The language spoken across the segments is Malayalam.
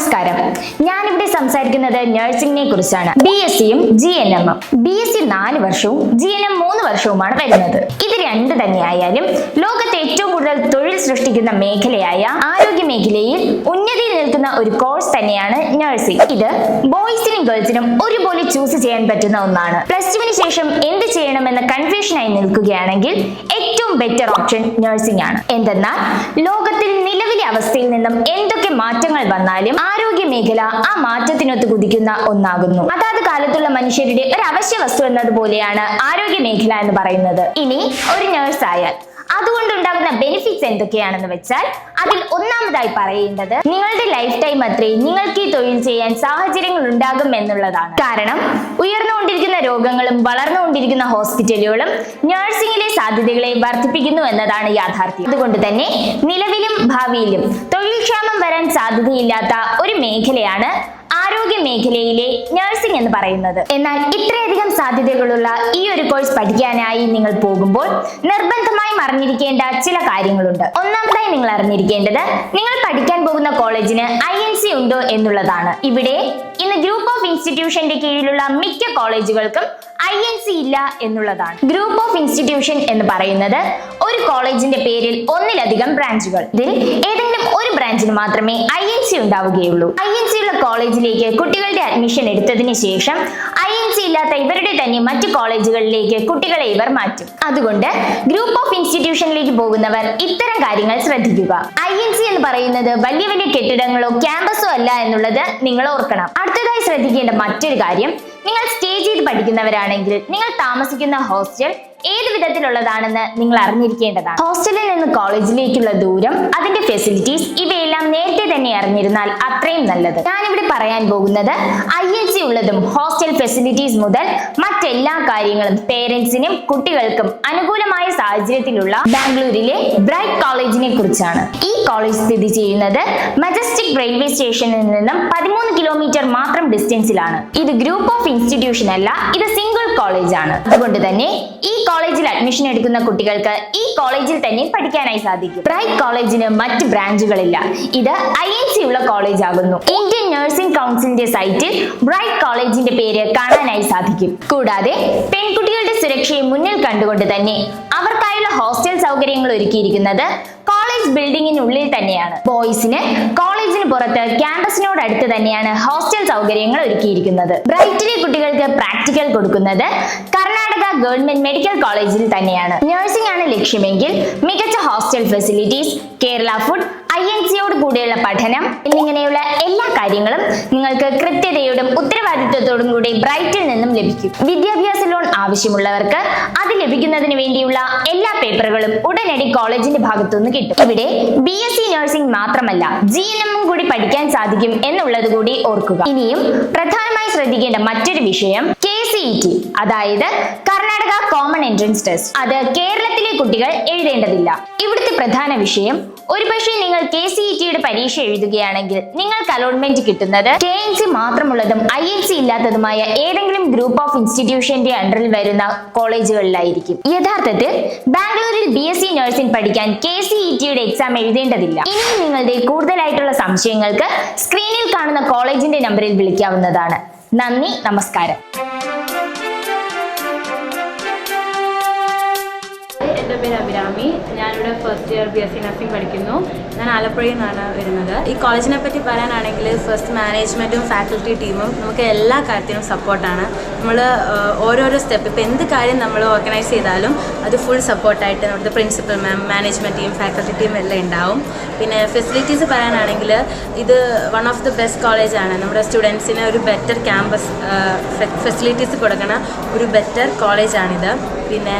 നമസ്കാരം. ഞാനിവിടെ സംസാരിക്കുന്നത് നഴ്സിംഗിനെ കുറിച്ചാണ്. ബി എസ് സിയും ജി എൻ എമ്മും ബി എസ് സി നാല് വർഷവും ജി എൻ എം മൂന്ന് വർഷവുമാണ് വരുന്നത്. ഇത് രണ്ട് തന്നെയായാലും ലോകത്തെ ഏറ്റവും കൂടുതൽ തൊഴിൽ സൃഷ്ടിക്കുന്ന മേഖലയായ ആരോഗ്യ മേഖലയിൽ ഉന്നതിയിൽ നിൽക്കുന്ന ഒരു കോഴ്സ് തന്നെയാണ് നഴ്സിംഗ് ഇത് ബോയ്സിനും ഗേൾസിനും ഒരുപോലെ ചൂസ് ചെയ്യാൻ പറ്റുന്ന ഒന്നാണ്. പ്ലസ് ടുവിന് ശേഷം എന്ത് ചെയ്യണമെന്ന കൺഫ്യൂഷനായി നിൽക്കുകയാണെങ്കിൽ ഏറ്റവും ബെറ്റർ ഓപ്ഷൻ നഴ്സിംഗ് ആണ്. എന്തെന്നാൽ ലോകത്തിൽ നിലവിലെ അവസ്ഥയിൽ നിന്നും എന്തൊക്കെ മാറ്റങ്ങൾ വന്നാലും ആരോഗ്യ മേഖല ആ മാറ്റത്തിനൊത്ത് കുതിക്കുന്ന ഒന്നാകുന്നു. അതാത് കാലത്തുള്ള മനുഷ്യരുടെ ഒരു അവശ്യ വസ്തു എന്നതുപോലെയാണ് ആരോഗ്യ മേഖല എന്ന് പറയുന്നത്. ഇനി ഒരു നഴ്സ് ആയാൽ. അതുകൊണ്ടുണ്ടാകുന്ന ബെനിഫിറ്റ്സ് എന്തൊക്കെയാണെന്ന് വെച്ചാൽ അതിൽ ഒന്നാമതായി പറയേണ്ടത് നിങ്ങളുടെ ലൈഫ് ടൈം അത്രയും നിങ്ങൾക്ക് ഈ തൊഴിൽ ചെയ്യാൻ സാഹചര്യങ്ങൾ ഉണ്ടാകും എന്നുള്ളതാണ്. കാരണം ഉയർന്നുകൊണ്ടിരിക്കുന്ന രോഗങ്ങളും വളർന്നുകൊണ്ടിരിക്കുന്ന ഹോസ്പിറ്റലുകളും നഴ്സിംഗിലെ സാധ്യതകളെ വർദ്ധിപ്പിക്കുന്നു എന്നതാണ് യാഥാർത്ഥ്യം. അതുകൊണ്ട് തന്നെ നിലവിലും ഭാവിയിലും തൊഴിൽ ക്ഷാമം വരാൻ സാധ്യതയില്ലാത്ത ഒരു മേഖലയാണ് ആരോഗ്യ മേഖലയിലെ നഴ്സിംഗ് എന്ന് പറയുന്നത്. എന്നാൽ ഇത്രയധികം സാധ്യതകളുള്ള ഈ ഒരു കോഴ്സ് പഠിക്കാനായി നിങ്ങൾ പോകുമ്പോൾ നിർബന്ധമായും അറിഞ്ഞിരിക്കേണ്ട ചില കാര്യങ്ങളുണ്ട്. ഒന്നാമതായി നിങ്ങൾ അറിഞ്ഞിരിക്കേണ്ടത് നിങ്ങൾ പഠിക്കാൻ പോകുന്ന കോളേജിന് ഐ എൻ സി ഉണ്ടോ എന്നുള്ളതാണ്. ഇവിടെ ഇന്ന് ഗ്രൂപ്പ് ഓഫ് ഇൻസ്റ്റിറ്റ്യൂഷന്റെ കീഴിലുള്ള മിക്ക കോളേജുകൾക്കും ഐ എൻ സി ഇല്ല എന്നുള്ളതാണ്. ഗ്രൂപ്പ് ഓഫ് ഇൻസ്റ്റിറ്റ്യൂഷൻ എന്ന് പറയുന്നത് ഒരു കോളേജിന്റെ പേരിൽ ഒന്നിലധികം ബ്രാഞ്ചുകൾ ഇതിൽ ഏതെങ്കിലും ഒരു ബ്രാഞ്ചിന് മാത്രമേ ഐ എൻ സി ഉണ്ടാവുകയുള്ളൂ. ഐ എൻ സി കോളേജിലേക്ക് കുട്ടികളുടെ അഡ്മിഷൻ എടുത്തതിനു ശേഷം ഐ എൻ സി ഇല്ലാത്ത ഇവരുടെ തന്നെ മറ്റു കോളേജുകളിലേക്ക് കുട്ടികളെ ഇവർ മാറ്റും. അതുകൊണ്ട് ഗ്രൂപ്പ് ഓഫ് ഇൻസ്റ്റിറ്റ്യൂഷനിലേക്ക് പോകുന്നവർ ഇത്തരം കാര്യങ്ങൾ ശ്രദ്ധിക്കുക. ഐ എൻ സി എന്ന് പറയുന്നത് വലിയ വലിയ കെട്ടിടങ്ങളോ ക്യാമ്പസോ അല്ല എന്നുള്ളത് നിങ്ങൾ ഓർക്കണം. അടുത്തതായി ശ്രദ്ധിക്കേണ്ട മറ്റൊരു കാര്യം നിങ്ങൾ സ്റ്റേ ചെയ്ത് പഠിക്കുന്നവരാണെങ്കിൽ നിങ്ങൾ താമസിക്കുന്ന ഹോസ്റ്റൽ ഏത് വിധത്തിലുള്ളതാണെന്ന് നിങ്ങൾ അറിഞ്ഞിരിക്കേണ്ടതാണ്. ഹോസ്റ്റലിൽ നിന്ന് കോളേജിലേക്കുള്ള ദൂരം അതിന്റെ ഫെസിലിറ്റീസ് ഇവയെല്ലാം നേരത്തെ തന്നെ അറിഞ്ഞിരുന്നാൽ അത്രയും നല്ലത്. ഞാനിവിടെ പറയാൻ പോകുന്നത് ഐ എൽ സി ഉള്ളതും ഹോസ്റ്റൽ ഫെസിലിറ്റീസ് മുതൽ മറ്റെല്ലാ കാര്യങ്ങളും പേരൻസിനും കുട്ടികൾക്കും അനുകൂലമായ സാഹചര്യത്തിലുള്ള ബാംഗ്ലൂരിലെ ബ്രൈറ്റ് കോളേജിനെ കുറിച്ചാണ്. ഈ കോളേജ് സ്ഥിതി ചെയ്യുന്നത് മജസ്റ്റിക് റെയിൽവേ സ്റ്റേഷനിൽ നിന്നും പതിമൂന്ന് കിലോമീറ്റർ മാത്രം ഡിസ്റ്റൻസിലാണ് ഇത് ഗ്രൂപ്പ് ഓഫ് ഇൻസ്റ്റിറ്റ്യൂഷൻ അല്ല ഇത് സിംഗിൾ കോളേജ് ആണ്. അതുകൊണ്ട് തന്നെ ഈ കോളേജിൽ അഡ്മിഷൻ എടുക്കുന്ന കുട്ടികൾക്ക് ഈ കോളേജിൽ തന്നെ പഠിക്കാനായി സാധിക്കും. ബ്രൈറ്റ് കോളേജിന് മറ്റ് ബ്രാഞ്ചുകളില്ല ഇത് ഐ എൻ സി ഉള്ള കോളേജ് ആകുന്നു. ഇന്ത്യൻ നഴ്സിംഗ് കൗൺസിലിന്റെ സൈറ്റിൽ ബ്രൈറ്റ് കോളേജിന്റെ പേര് കാണാനായി സാധിക്കും. കൂടാതെ പെൺകുട്ടികളുടെ സുരക്ഷയെ മുന്നിൽ കണ്ടുകൊണ്ട് തന്നെ അവർക്കായുള്ള ഹോസ്റ്റൽ സൗകര്യങ്ങൾ ഒരുക്കിയിരിക്കുന്നത് കോളേജ് ബിൽഡിങ്ങിനുള്ളിൽ തന്നെയാണ്. ബോയ്സിന് കോളേജിന് പുറത്ത് ക്യാമ്പസിനോട് അടുത്ത് തന്നെയാണ് ഹോസ്റ്റൽ സൗകര്യങ്ങൾ ഒരുക്കിയിരിക്കുന്നത്. ബ്രൈറ്റിലെ കുട്ടികൾക്ക് പ്രാക്ടിക്കൽ കൊടുക്കുന്നത് കർണാടക ഗവൺമെന്റ് മെഡിക്കൽ കോളേജിൽ തന്നെയാണ്. നഴ്സിംഗ് ആണ് ലക്ഷ്യമെങ്കിൽ മികച്ച hostel facilities Kerala food I N സിയോട് കൂടിയുള്ള പഠനം എന്നിങ്ങനെയുള്ള എല്ലാ കാര്യങ്ങളും നിങ്ങൾക്ക് കൃത്യതയോടും ഉത്തരവാദിത്വത്തോടും കൂടി ബ്രൈറ്റിൽ നിന്നും ലഭിക്കും. വിദ്യാഭ്യാസ ലോൺ ആവശ്യമുള്ളവർക്ക് അത് ലഭിക്കുന്നതിന് വേണ്ടിയുള്ള എല്ലാ പേപ്പറുകളും ഉടനടി കോളേജിന്റെ ഭാഗത്തുനിന്ന് കിട്ടും. ഇവിടെ ബി എസ് സി നഴ്സിംഗ് മാത്രമല്ല ജി എൻ എമ്മും കൂടി പഠിക്കാൻ സാധിക്കും എന്നുള്ളത് കൂടി ഓർക്കുക. ഇനിയും പ്രധാനമായി ശ്രദ്ധിക്കേണ്ട മറ്റൊരു വിഷയം കെ സി ഇ ടി അതായത് കർണാടക കോമൺ എൻട്രൻസ് ടെസ്റ്റ് അത് കേരളത്തിലെ കുട്ടികൾ എഴുതേണ്ടതില്ല. ഇവിടുത്തെ പ്രധാന വിഷയം ഒരുപക്ഷെ നിങ്ങൾ കെ സി ഇ ടിയുടെ പരീക്ഷ എഴുതുകയാണെങ്കിൽ നിങ്ങൾക്ക് അലോട്ട്മെന്റ് കിട്ടുന്നത് കെ എൻ സി മാത്രമുള്ളതും ഐ എൻ സി ഇല്ലാത്തതുമായ ഏതെങ്കിലും ഗ്രൂപ്പ് ഓഫ് ഇൻസ്റ്റിറ്റ്യൂഷന്റെ അണ്ടറിൽ വരുന്ന കോളേജുകളിലായിരിക്കും. യഥാർത്ഥത്തിൽ ബാംഗ്ലൂരിൽ ബി എസ് സി നഴ്സിംഗ് പഠിക്കാൻ കെ സി ഇ ടിയുടെ എക്സാം എഴുതേണ്ടതില്ല. ഇനിയും നിങ്ങളുടെ കൂടുതലായിട്ടുള്ള സംശയങ്ങൾക്ക് സ്ക്രീനിൽ കാണുന്ന കോളേജിന്റെ നമ്പറിൽ വിളിക്കാവുന്നതാണ്. നന്ദി നമസ്കാരം. എന്റെ പേര് അഭിരാമി. ഞാനിവിടെ first year B S C nursing പഠിക്കുന്നു. ഞാൻ ആലപ്പുഴയിൽ നിന്നാണ് വരുന്നത്. ഈ കോളേജിനെ പറ്റി പറയാനാണെങ്കിൽ ഫസ്റ്റ് മാനേജ്മെന്റും ഫാക്കൽറ്റി ടീമും നമുക്ക് എല്ലാ കാര്യത്തിനും സപ്പോർട്ടാണ് നമ്മൾ ഓരോരോ സ്റ്റെപ്പ് ഇപ്പോൾ എന്ത് കാര്യം നമ്മൾ ഓർഗനൈസ് ചെയ്താലും അത് ഫുൾ സപ്പോർട്ടായിട്ട് നമ്മുടെ principal ma'am management team faculty team എല്ലാം ഉണ്ടാവും. പിന്നെ ഫെസിലിറ്റീസ് പറയാനാണെങ്കിൽ ഇത് വൺ ഓഫ് ദി ബെസ്റ്റ് കോളേജാണ് നമ്മുടെ സ്റ്റുഡൻസിന് ഒരു ബെറ്റർ ക്യാമ്പസ് ഫെസിലിറ്റീസ് കൊടുക്കണ ഒരു ബെറ്റർ കോളേജാണിത് പിന്നെ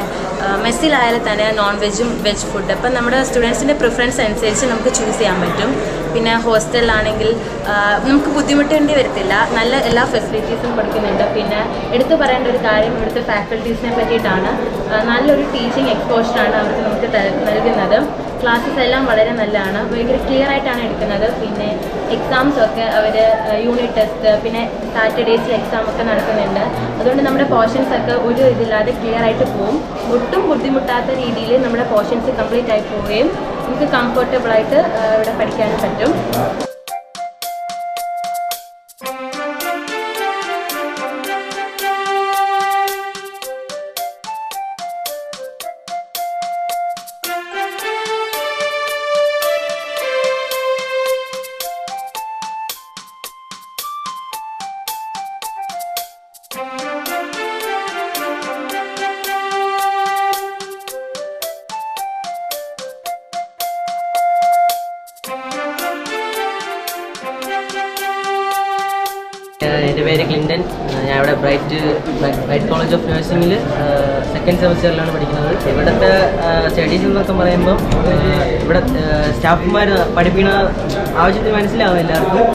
മെസ്സിലായാലും തന്നെ നോൺ വെജും വെജ് ഫുഡ് അപ്പം നമ്മുടെ സ്റ്റുഡൻസിന്റെ പ്രിഫറൻസ് അനുസരിച്ച് നമുക്ക് ചൂസ് ചെയ്യാൻ പറ്റും. പിന്നെ ഹോസ്റ്റലിലാണെങ്കിൽ നമുക്ക് ബുദ്ധിമുട്ടേണ്ടി വരത്തില്ല. നല്ല എല്ലാ ഫെസിലിറ്റീസും കൊടുക്കുന്നുണ്ട് പിന്നെ എടുത്തു പറയേണ്ട ഒരു കാര്യം ഇവിടുത്തെ ഫാക്കൽറ്റീസിനെ പറ്റിയിട്ടാണ്. നല്ലൊരു ടീച്ചിങ് എക്സ്പോഷറാണ് അവർക്ക് നമുക്ക് നൽകുന്നത്. ക്ലാസ്സസ് എല്ലാം വളരെ നല്ലതാണ്. ഭയങ്കര ക്ലിയർ ആയിട്ടാണ് എടുക്കുന്നത്. പിന്നെ എക്സാംസ് ഒക്കെ അവർ യൂണിറ്റ് ടെസ്റ്റ് പിന്നെ സാറ്റർഡേസ് എക്സാം ഒക്കെ നടക്കുന്നുണ്ട്. അതുകൊണ്ട് നമ്മുടെ പോർഷൻസ് ഒക്കെ ഒരു ഇതില്ലാതെ ക്ലിയർ ആയിട്ട് പോവും. ഒട്ടും ബുദ്ധിമുട്ടാത്ത രീതിയിൽ നമ്മുടെ പോർഷൻസ് കംപ്ലീറ്റ് ആയി പോവുകയും നമുക്ക് കംഫർട്ടബിളായിട്ട് ഇവിടെ പഠിക്കാനും പറ്റും. എന്റെ പേര് ക്ലിൻഡൻ ഞാൻ ഇവിടെ ബ്രൈറ്റ് ബ്രൈറ്റ് കോളേജ് ഓഫ് നഴ്സിംഗിൽ സെക്കൻഡ് സെമിസ്റ്ററിലാണ് പഠിക്കുന്നത്. ഇവിടുത്തെ സ്റ്റഡീസ് എന്നൊക്കെ പറയുമ്പോൾ ഇവിടെ സ്റ്റാഫുമാർ പഠിപ്പിക്കുന്ന ആവശ്യത്തിന് മനസ്സിലാവും എല്ലാവർക്കും.